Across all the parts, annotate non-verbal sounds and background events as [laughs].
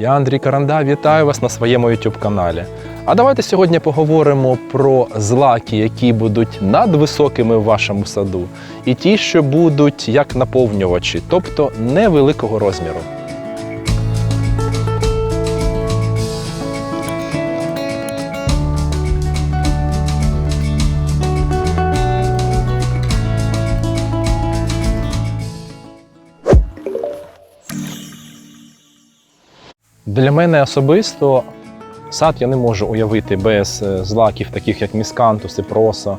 Я Андрій Каранда, вітаю вас на своєму YouTube каналі. А давайте сьогодні поговоримо про злаки, які будуть надвисокими в вашому саду, і ті, що будуть як наповнювачі, тобто невеликого розміру. Для мене особисто сад я не можу уявити без е, злаків, таких як міскантуси, проса,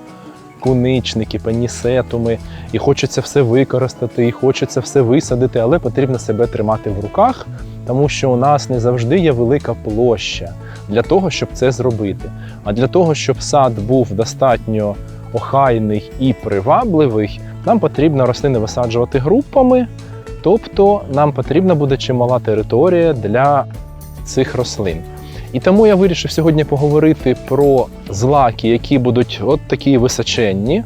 куничники, пенісетуми. І хочеться все використати, і хочеться все висадити, але потрібно себе тримати в руках, тому що у нас не завжди є велика площа для того, щоб це зробити. А для того, щоб сад був достатньо охайний і привабливий, нам потрібно рослини висаджувати групами. Тобто нам потрібна буде чимала територія для цих рослин. І тому я вирішив сьогодні поговорити про злаки, які будуть от такі височенні,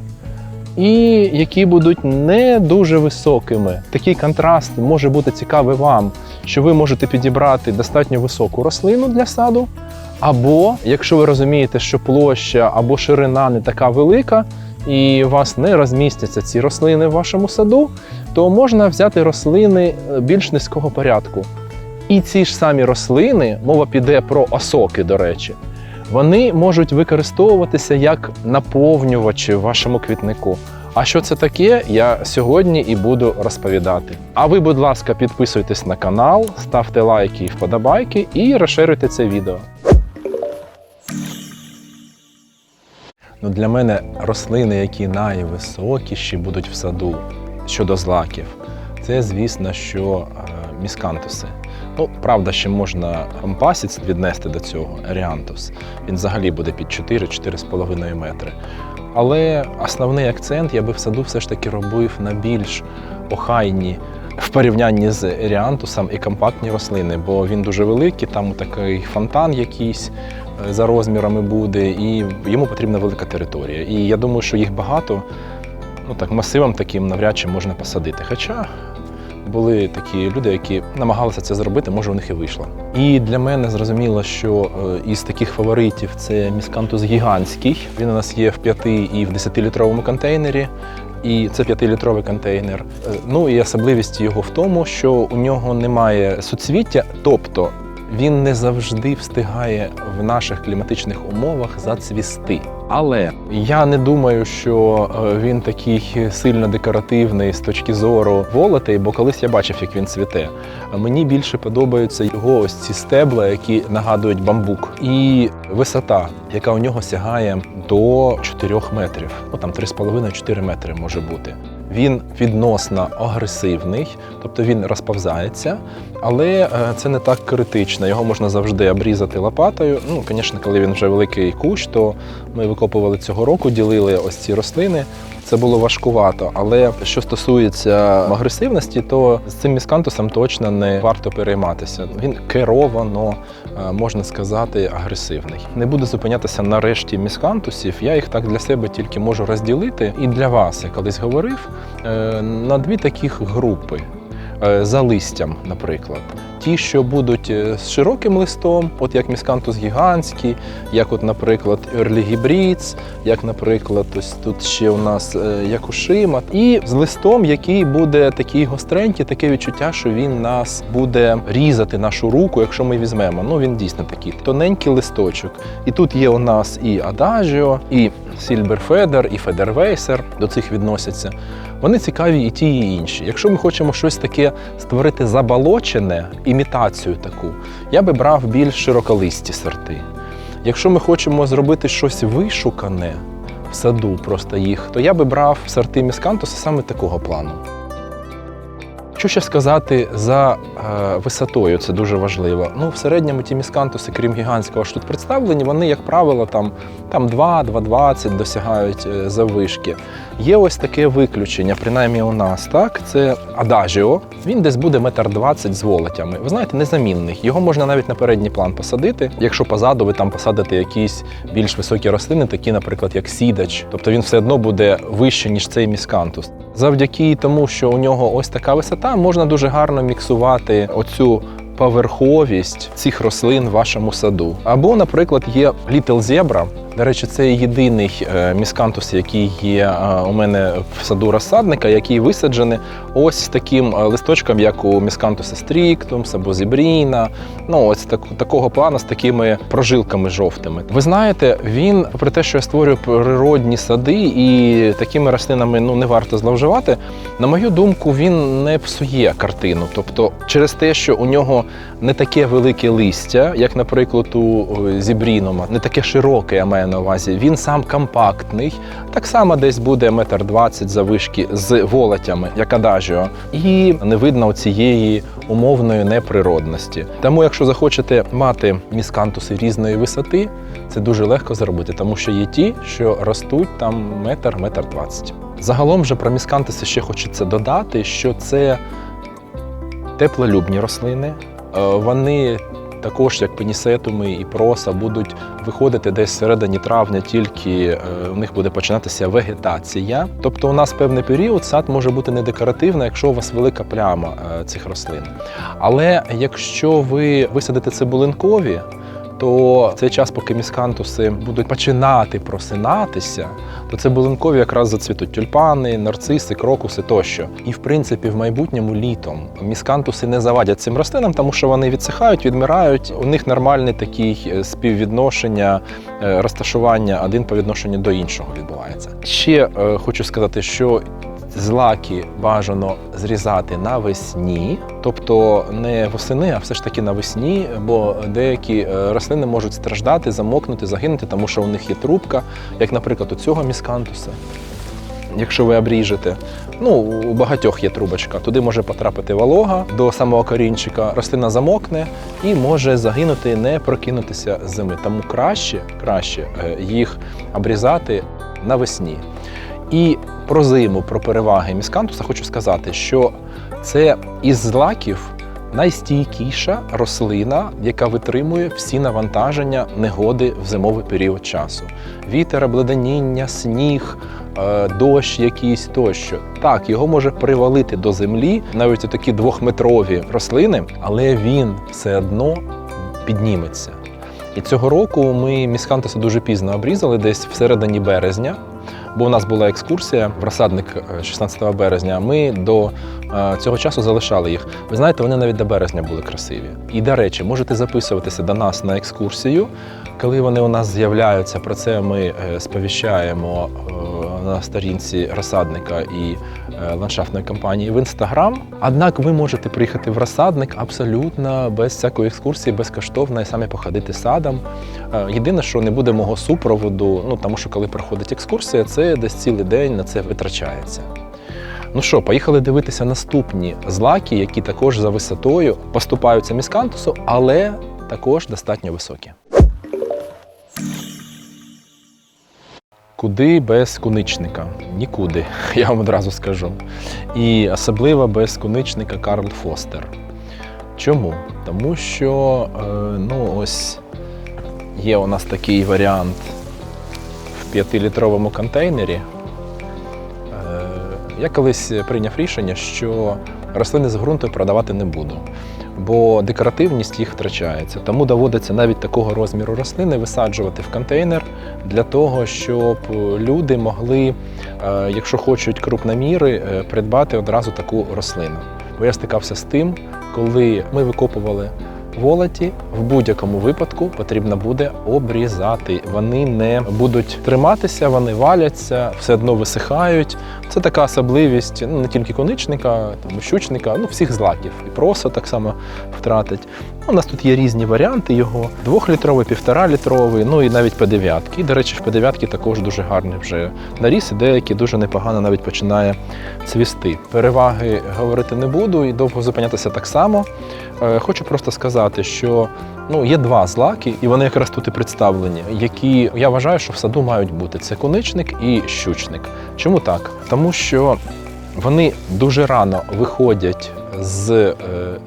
і які будуть не дуже високими. Такий контраст може бути цікавий вам, що ви можете підібрати достатньо високу рослину для саду. Або, якщо ви розумієте, що площа або ширина не така велика, і у вас не розмістяться ці рослини в вашому саду, то можна взяти рослини е, більш низького порядку. І ці ж самі рослини, мова піде про осоки, до речі, вони можуть використовуватися як наповнювачі в вашому квітнику. А що це таке, я сьогодні і буду розповідати. А ви, будь ласка, підписуйтесь на канал, ставте лайки і вподобайки і розширюйте це відео. Ну, для мене рослини, які найвисокіші будуть в саду щодо злаків, це, звісно, що е, міскантуси. Ну, правда, ще можна ампасіц віднести до цього, еріантус. Він взагалі буде під 4-4,5 метри. Але основний акцент я би в саду все ж таки робив на більш охайні в порівнянні з еріантусом і компактні рослини, бо він дуже великий, там такий фонтан якийсь е, за розмірами буде, і йому потрібна велика територія. І я думаю, що їх багато, ну так масивом таким навряд чи можна посадити. Хоча були такі люди, які намагалися це зробити, може у них і вийшло. І для мене зрозуміло, що е, із таких фаворитів це міскантус гігантський. Він у нас є в 5 і в 10-літровому контейнері. І це 5-літровий контейнер. Е, Ну і особливість його в тому, що у нього немає суцвіття, тобто він не завжди встигає в наших кліматичних умовах зацвісти. Але я не думаю, що е, він такий сильно декоративний з точки зору волотей, бо колись я бачив, як він цвіте. Мені більше подобаються його ось ці стебла, які нагадують бамбук, і висота, яка у нього сягає до 4 метрів. Ну там 3,5-4 метри може бути. Він відносно агресивний, тобто він розповзається, але е, це не так критично. Його можна завжди обрізати лопатою. Ну, звісно, коли він вже великий кущ, то ми викопували цього року, ділили ось ці рослини. Це було важкувато. Але що стосується агресивності, то з цим міскантусом точно не варто перейматися. Він керовано, е, можна сказати, агресивний. Не буду зупинятися на решті міскантусів. Я їх так для себе тільки можу розділити. І для вас я колись говорив на дві таких групи. Е, За листям, наприклад, ті, що будуть е, з широким листом, от як міскантус гігантський, як, от, наприклад, Hybrids, як, наприклад, ось тут ще у нас е, Якушима, і з листом, який буде такий гостренький, таке відчуття, що він нас буде різати нашу руку, якщо ми візьмемо. Ну він дійсно такий тоненький листочок. І тут є у нас і Adagio, і Silberfeder, і Federweiser, до цих відносяться. Вони цікаві і ті, і інші. Якщо ми хочемо щось таке створити заболочене, імітацію таку, я би брав більш широколисті сорти. Якщо ми хочемо зробити щось вишукане в саду, просто їх, то я би брав сорти міскантуса саме такого плану. Що ще сказати за е, висотою, це дуже важливо. Ну, в середньому ті міскантуси, крім гігантського, що тут представлені, вони, як правило, там, там 2-2,20 досягають е, заввишки. Є ось таке виключення, принаймні у нас, так? Це Адажіо. Він десь буде метр двадцять з волотями. Ви знаєте, незамінний. Його можна навіть на передній план посадити. Якщо позаду ви там посадите якісь більш високі рослини, такі, наприклад, як сідач. Тобто він все одно буде вище, ніж цей міскантус. Завдяки тому, що у нього ось така висота, можна дуже гарно міксувати оцю поверховість цих рослин в вашому саду. Або, наприклад, є Little Zebra. До речі, це єдиний е, міскантус, який є е, у мене в саду розсадника, який висаджений ось таким е, листочком, як у міскантуса стріктумс або зібріна. Ну, ось так, такого плану з такими прожилками жовтими. Ви знаєте, він, попри те, що я створюю природні сади, і такими рослинами ну не варто зловживати. На мою думку, він не псує картину. Тобто, через те, що у нього не таке велике листя, як, наприклад, у зібрінума, не таке широке, маю на увазі. Він сам компактний. Так само десь буде метр двадцять завишки з волотями, як адажіо, і не видно цієї умовної неприродності. Тому, якщо захочете мати міскантуси різної висоти, це дуже легко зробити, тому що є ті, що ростуть там метр, метр двадцять. Загалом же про міскантуси ще хочеться додати, що це теплолюбні рослини. Е, Вони також, як пенісетуми і проса, будуть виходити десь всередині травня, тільки е, у них буде починатися вегетація. Тобто, у нас певний період сад може бути не декоративний, якщо у вас велика пляма е, цих рослин. Але якщо ви висадите цибулинкові, то цей час, поки міскантуси будуть починати просинатися, то цибулинкові якраз зацвітуть тюльпани, нарциси, крокуси тощо. І в принципі, в майбутньому літом міскантуси не завадять цим рослинам, тому що вони відсихають, відмирають. У них нормальне такий е, співвідношення, е, розташування один по відношенню до іншого відбувається. Ще е, хочу сказати, що Злаки бажано зрізати навесні, тобто не восени, а все ж таки навесні, бо деякі е, рослини можуть страждати, замокнути, загинути, тому що у них є трубка, як, наприклад, у цього міскантуса. Якщо ви обріжете, ну у багатьох є трубочка, туди може потрапити волога до самого корінчика, рослина замокне і може загинути, не прокинутися з зими. Тому краще, краще е, їх обрізати навесні. І про зиму, про переваги міскантуса хочу сказати, що це із злаків найстійкіша рослина, яка витримує всі навантаження негоди в зимовий період часу. Вітер, обледеніння, сніг, е, дощ якийсь тощо. Так, його може привалити до землі, навіть такі двохметрові рослини, але він все одно підніметься. І цього року ми міскантуси дуже пізно обрізали, десь всередині березня. Бо у нас була екскурсія в розсадник е, 16 березня. Ми до е, цього часу залишали їх. Ви знаєте, вони навіть до березня були красиві. І до речі, можете записуватися до нас на екскурсію. Коли вони у нас з'являються, про це ми е, сповіщаємо е, на сторінці розсадника і ландшафтної компанії в інстаграм. Однак ви можете приїхати в розсадник абсолютно без всякої екскурсії, безкоштовно і самі походити садом. Єдине, що не буде мого супроводу, ну тому що коли проходить екскурсія, це десь цілий день на це витрачається. Ну що, поїхали дивитися наступні злаки, які також за висотою поступаються міскантусу, але також достатньо високі. Куди без куничника? Нікуди, [laughs] я вам одразу скажу. І особливо без куничника Карл Фостер. Чому? Тому що е, ну, ось є у нас такий варіант 5-літровому контейнері. Е, Я колись прийняв рішення, що рослини з ґрунту продавати не буду, бо декоративність їх втрачається. Тому доводиться навіть такого розміру рослини висаджувати в контейнер для того, щоб люди могли, е, якщо хочуть крупноміри, е, придбати одразу таку рослину. Бо я стикався з тим, коли ми викопували волоті, в будь-якому випадку потрібно буде обрізати. Вони не будуть триматися, вони валяться, все одно висихають. Це така особливість ну, не тільки коничника, там, щучника, ну всіх злаків. І просто так само втратить. У нас тут є різні варіанти його: двохлітровий, півторалітровий, ну і навіть П9. І, до речі, в П9 також дуже гарний вже наріс, і деякі дуже непогано навіть починає цвісти. Переваги говорити не буду і довго зупинятися так само. Е, Хочу просто сказати, що ну, є два злаки, і вони якраз тут і представлені, які я вважаю, що в саду мають бути: це коничник і щучник. Чому так? Тому що вони дуже рано виходять з е,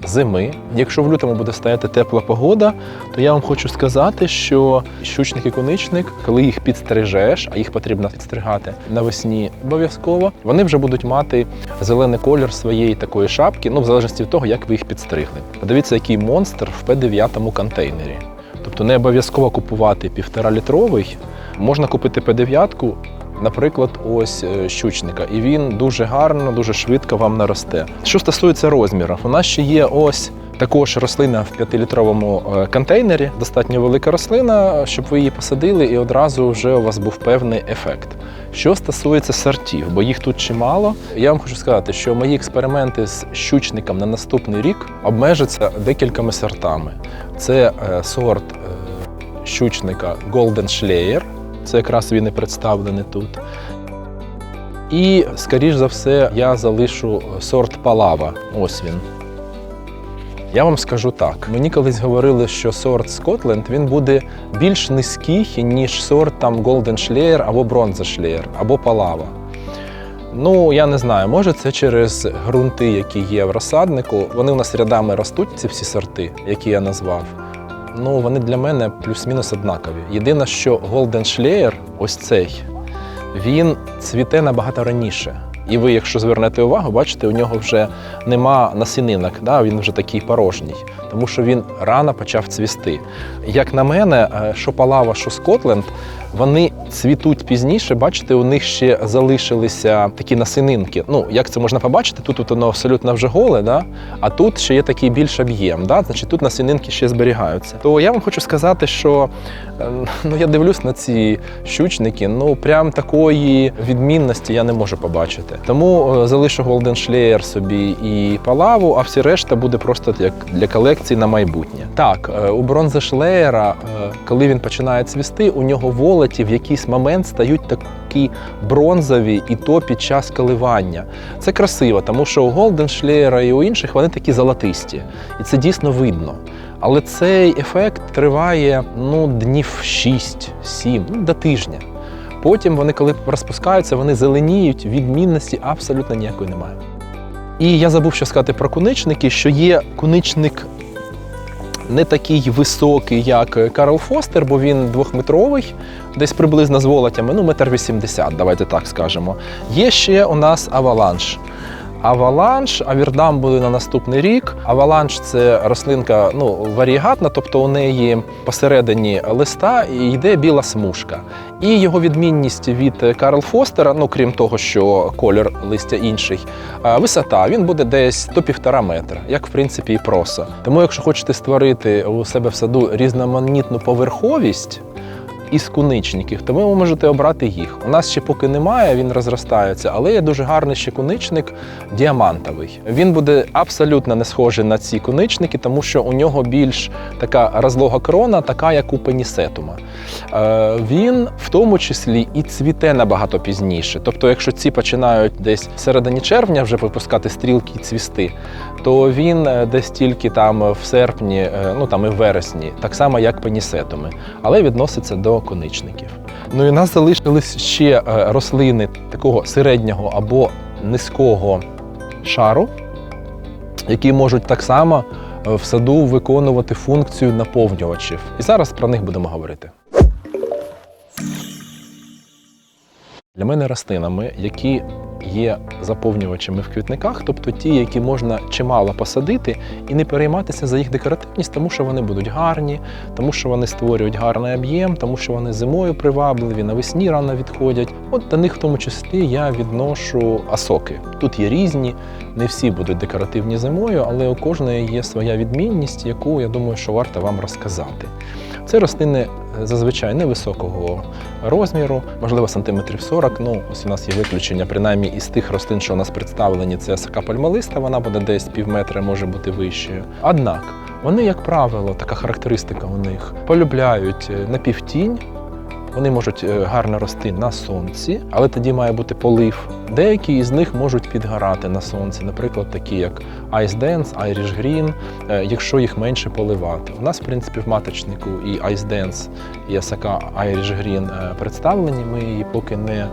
зими. Якщо в лютому буде стояти тепла погода, то я вам хочу сказати, що щучник і коничник, коли їх підстрижеш, а їх потрібно підстригати навесні обов'язково, вони вже будуть мати зелений колір своєї такої шапки, ну в залежності від того, як ви їх підстригли. Подивіться, який монстр в П9 контейнері. Тобто не обов'язково купувати півторалітровий, можна купити П9, наприклад, ось е, щучника, і він дуже гарно, дуже швидко вам наросте. Що стосується розмірів, у нас ще є ось. Також рослина в 5-літровому е, контейнері, достатньо велика рослина, щоб ви її посадили, і одразу вже у вас був певний ефект. Що стосується сортів, бо їх тут чимало, я вам хочу сказати, що мої експерименти з щучником на наступний рік обмежаться декількома сортами. Це е, сорт щучника Golden Schleyer, це якраз він і представлений тут. І, скоріш за все, я залишу сорт Палава. Ось він. Я вам скажу так: мені колись говорили, що сорт Scotland він буде більш низький, ніж сорт там Golden Schleyer або Bronze Schleyer, або Палава. Ну, я не знаю, може це через ґрунти, які є в розсаднику. Вони у нас рядами ростуть, ці всі сорти, які я назвав. Ну, вони для мене плюс-мінус однакові. Єдине, що Golden Schleyer, ось цей, він цвіте набагато раніше. І ви, якщо звернете увагу, бачите, у нього вже нема насінинок, да? він вже такий порожній, тому що він рано почав цвісти. Як на мене, е, що Палава, що Скотленд, вони цвітуть пізніше, бачите, у них ще залишилися такі насінинки. Ну, як це можна побачити, тут воно абсолютно вже голе, да? а тут ще є такий більш об'єм, да? значить тут насінинки ще зберігаються. То я вам хочу сказати, що е, ну, я дивлюсь на ці щучники, ну прям такої відмінності я не можу побачити. Тому е, залишу Golden Schleyer собі і палаву, а всі решта буде просто як для колекції на майбутнє. Так, е, у бронзи Шлеєра, е, коли він починає цвісти, у нього волоті в якийсь момент стають такі бронзові, і то під час коливання. Це красиво, тому що у Голден Шлеєра і у інших вони такі золотисті, і це дійсно видно. Але цей ефект триває ну, днів 6-7, ну, до тижня. Потім вони, коли розпускаються, вони зеленіють, відмінності абсолютно ніякої немає. І я забув ще сказати про куничники, що є куничник не такий високий, як Карл Фостер, бо він двохметровий, десь приблизно з волотями, ну, метр вісімдесят, давайте так скажемо. Є ще у нас аваланш. Аваланш, авірдам буде на наступний рік. Аваланш це рослинка ну, варігатна, тобто у неї посередині листа йде біла смужка. І його відмінність від Карл Фостера, ну крім того, що колір листя інший, висота він буде десь до півтора метра, як в принципі і проса. Тому, якщо хочете створити у себе в саду різноманітну поверховість. Із куничників, то ви можете обрати їх. У нас ще поки немає, він розростається, але є дуже гарний ще куничник діамантовий. Він буде абсолютно не схожий на ці куничники, тому що у нього більш така розлога крона, така як у пенісетума. Е, Він в тому числі і цвіте набагато пізніше. Тобто, якщо ці починають десь в середині червня вже випускати стрілки і цвісти, то він е, десь тільки там в серпні, е, ну там і в вересні, так само як пенісетуми, але відноситься до коничників. Ну і нас залишились ще е, рослини такого середнього або низького шару, які можуть так само в саду виконувати функцію наповнювачів. І зараз про них будемо говорити. Для мене рослинами, які є заповнювачами в квітниках, тобто ті, які можна чимало посадити і не перейматися за їх декоративність, тому що вони будуть гарні, тому що вони створюють гарний об'єм, тому що вони зимою привабливі, навесні рано відходять. От до них в тому числі я відношу асоки. Тут є різні, не всі будуть декоративні зимою, але у кожної є своя відмінність, яку я думаю, що варто вам розказати. Це рослини зазвичай невисокого розміру, можливо, сантиметрів 40. Ну, ось у нас є виключення, принаймні із тих рослин, що у нас представлені, це сака пальмолиста, вона буде десь пів метра, може бути вищою. Однак вони, як правило, така характеристика у них полюбляють е, напівтінь. Вони можуть е, гарно рости на сонці, але тоді має бути полив Деякі із них можуть підгорати на сонці, наприклад, такі як Ice Dance, Irish Green, е, якщо їх менше поливати. У нас, в принципі, в маточнику і Ice Dance, Asaka Irish Green е, представлені. Ми її поки не е,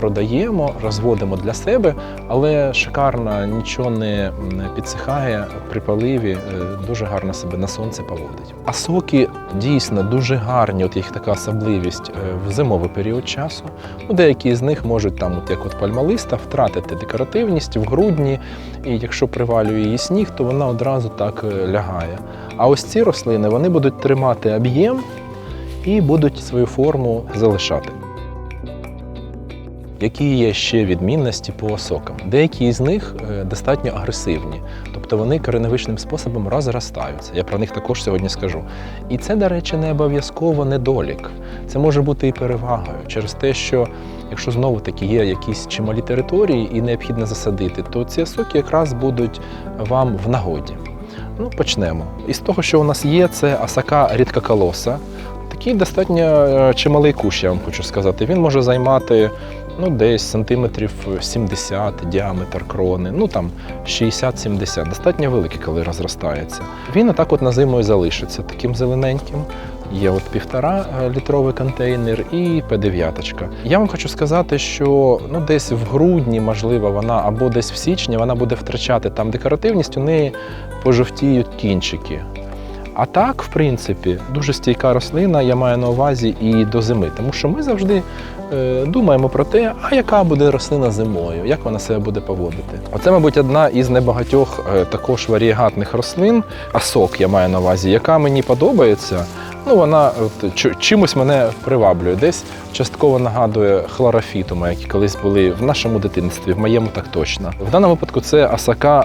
продаємо, розводимо для себе, але шикарна, нічого не підсихає при поливі, е, дуже гарно себе на сонці поводить. А соки дійсно дуже гарні, от їх така особливість в зимовий період часу. Ну, деякі з них можуть там, от як от пальмалиста, втратити декоративність в грудні, і якщо привалює її сніг, то вона одразу так лягає. А ось ці рослини вони будуть тримати об'єм і будуть свою форму залишати. Які є ще відмінності по сокам? Деякі з них е, достатньо агресивні, тобто вони кореневичним способом розростаються. Я про них також сьогодні скажу. І це, до речі, не обов'язково недолік. Це може бути і перевагою через те, що якщо знову таки є якісь чималі території і необхідно засадити, то ці соки якраз будуть вам в нагоді. Ну, почнемо. Із того, що у нас є, це асака рідкоколоса. Такий достатньо е, чималий кущ, я вам хочу сказати. Він може займати ну, десь сантиметрів 70 діаметр крони, ну там 60-70, достатньо великий, коли розростається. Він отак от на зиму і залишиться таким зелененьким. Є от півтора е, літровий контейнер і П9. Я вам хочу сказати, що ну десь в грудні, можливо, вона або десь в січні вона буде втрачати там декоративність, у неї пожовтіють кінчики. А так, в принципі, дуже стійка рослина, я маю на увазі і до зими, тому що ми завжди е, думаємо про те, а яка буде рослина зимою, як вона себе буде поводити. Оце, мабуть, одна із небагатьох е, також варієгатних рослин, асок я маю на увазі, яка мені подобається. Ну, вона от, чи- чимось мене приваблює. Десь частково нагадує хлорофітуми, які колись були в нашому дитинстві, в моєму так точно. В даному випадку це асака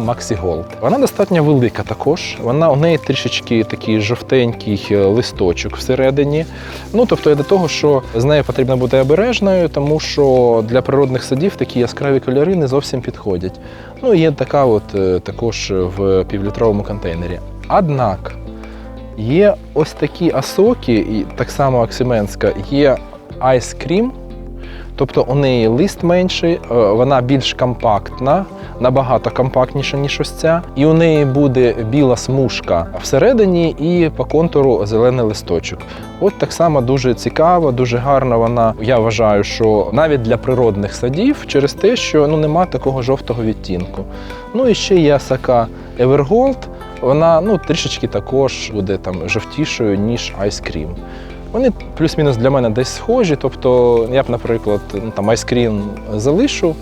Maxi Gold. Вона достатньо велика також. Вона у неї трішечки такий жовтенький е, листочок всередині. Ну тобто я до того, що з нею потрібно бути обережною, тому що для природних садів такі яскраві кольори не зовсім підходять. Ну є така, от е, також в півлітровому контейнері. Однак. Є ось такі асоки, так само оксименська, є Ice Cream, тобто у неї лист менший, е, вона більш компактна, набагато компактніша, ніж ось ця. І у неї буде біла смужка всередині і по контуру зелений листочок. От так само дуже цікаво, дуже гарно вона. Я вважаю, що навіть для природних садів через те, що ну, нема такого жовтого відтінку. Ну і ще є асака Evergold, вона ну, трішечки також буде там жовтішою, ніж Cream. Вони плюс-мінус для мене десь схожі. Тобто я б, наприклад, ну, там Cream залишу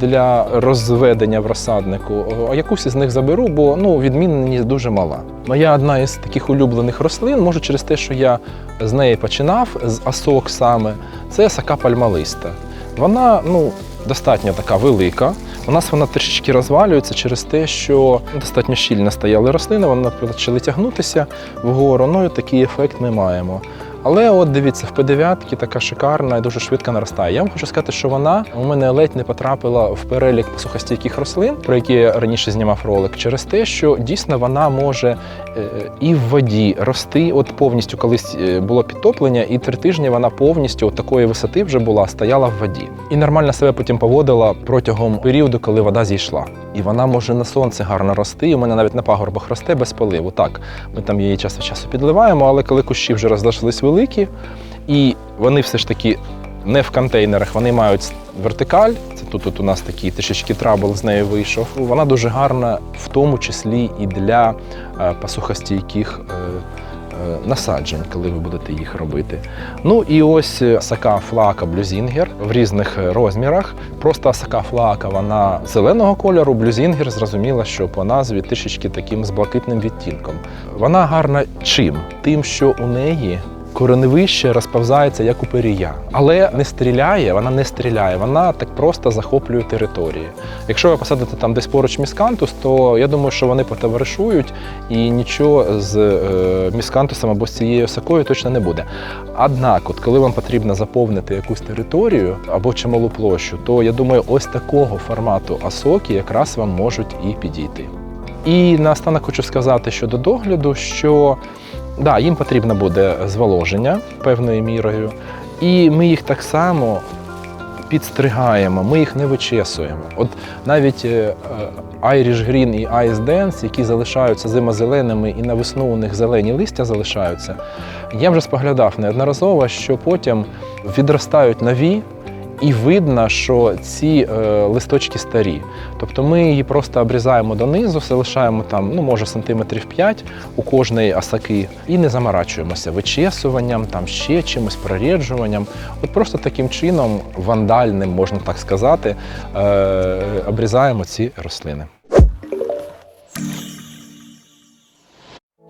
для розведення в розсаднику, а якусь із них заберу, бо ну, відмінність дуже мала. Моя одна із таких улюблених рослин, може через те, що я з неї починав, з асок саме, це сака пальмалиста. Вона ну, достатньо така велика. У нас вона трішечки розвалюється через те, що достатньо щільно стояли рослини, вони почали тягнутися вгору. Ну і такий ефект ми маємо. Але от дивіться, в П9 така шикарна і дуже швидко наростає. Я вам хочу сказати, що вона у мене ледь не потрапила в перелік сухостійких рослин, про які я раніше знімав ролик, через те, що дійсно вона може е, і в воді рости. От повністю колись е, було підтоплення, і три тижні вона повністю от такої висоти вже була, стояла в воді. І нормально себе потім поводила протягом періоду, коли вода зійшла. І вона може на сонці гарно рости. І у мене навіть на пагорбах росте без поливу. Так, ми там її час від часу підливаємо, але коли кущі вже розлишились великі, і вони все ж таки не в контейнерах, вони мають вертикаль. Це тут, тут у нас такий трішечки трабл з нею вийшов. Вона дуже гарна, в тому числі і для е, посухостійких е, е, насаджень, коли ви будете їх робити. Ну і ось сака флака блюзінгер в різних розмірах. Просто сака флака вона зеленого кольору, блюзінгер зрозуміла, що по назві трішечки таким з блакитним відтінком. Вона гарна чим? Тим, що у неї кореневище розповзається як у перія, але не стріляє, вона не стріляє, вона так просто захоплює території. Якщо ви посадите там десь поруч міскантус, то я думаю, що вони потоваришують і нічого з е, міскантусом або з цією осакою точно не буде. Однак, от коли вам потрібно заповнити якусь територію або чималу площу, то я думаю, ось такого формату осоки якраз вам можуть і підійти. І наостанок хочу сказати щодо догляду, що да, їм потрібно буде зволоження певною мірою, і ми їх так само підстригаємо, ми їх не вичесуємо. От навіть е, е, Irish Green і Ice Dance, які залишаються зимозеленими і на весну у них зелені листя залишаються, я вже споглядав неодноразово, що потім відростають нові. І видно, що ці е, листочки старі. Тобто ми її просто обрізаємо донизу, залишаємо там, ну може сантиметрів 5 у кожної осаки, і не заморачуємося вичесуванням, там ще чимось проріджуванням. От просто таким чином, вандальним, можна так сказати, е, обрізаємо ці рослини.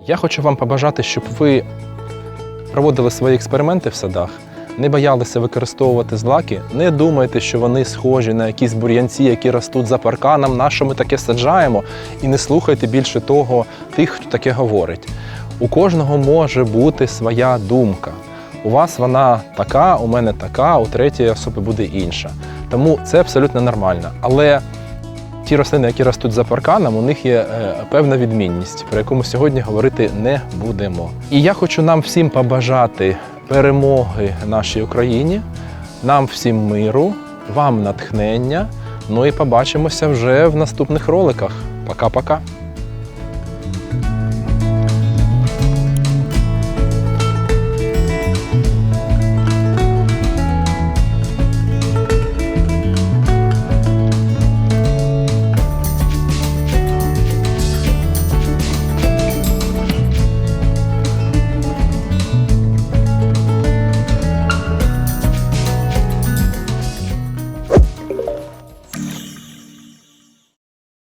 Я хочу вам побажати, щоб ви проводили свої експерименти в садах, не боялися використовувати злаки, не думайте, що вони схожі на якісь бур'янці, які ростуть за парканом, на що ми таке саджаємо, і не слухайте більше того тих, хто таке говорить. У кожного може бути своя думка. У вас вона така, у мене така, у третьої особи буде інша. Тому це абсолютно нормально. Але ті рослини, які ростуть за парканом, у них є е, певна відмінність, про яку ми сьогодні говорити не будемо. І я хочу нам всім побажати перемоги нашій Україні, нам всім миру, вам натхнення. Ну і побачимося вже в наступних роликах. Пока-пока.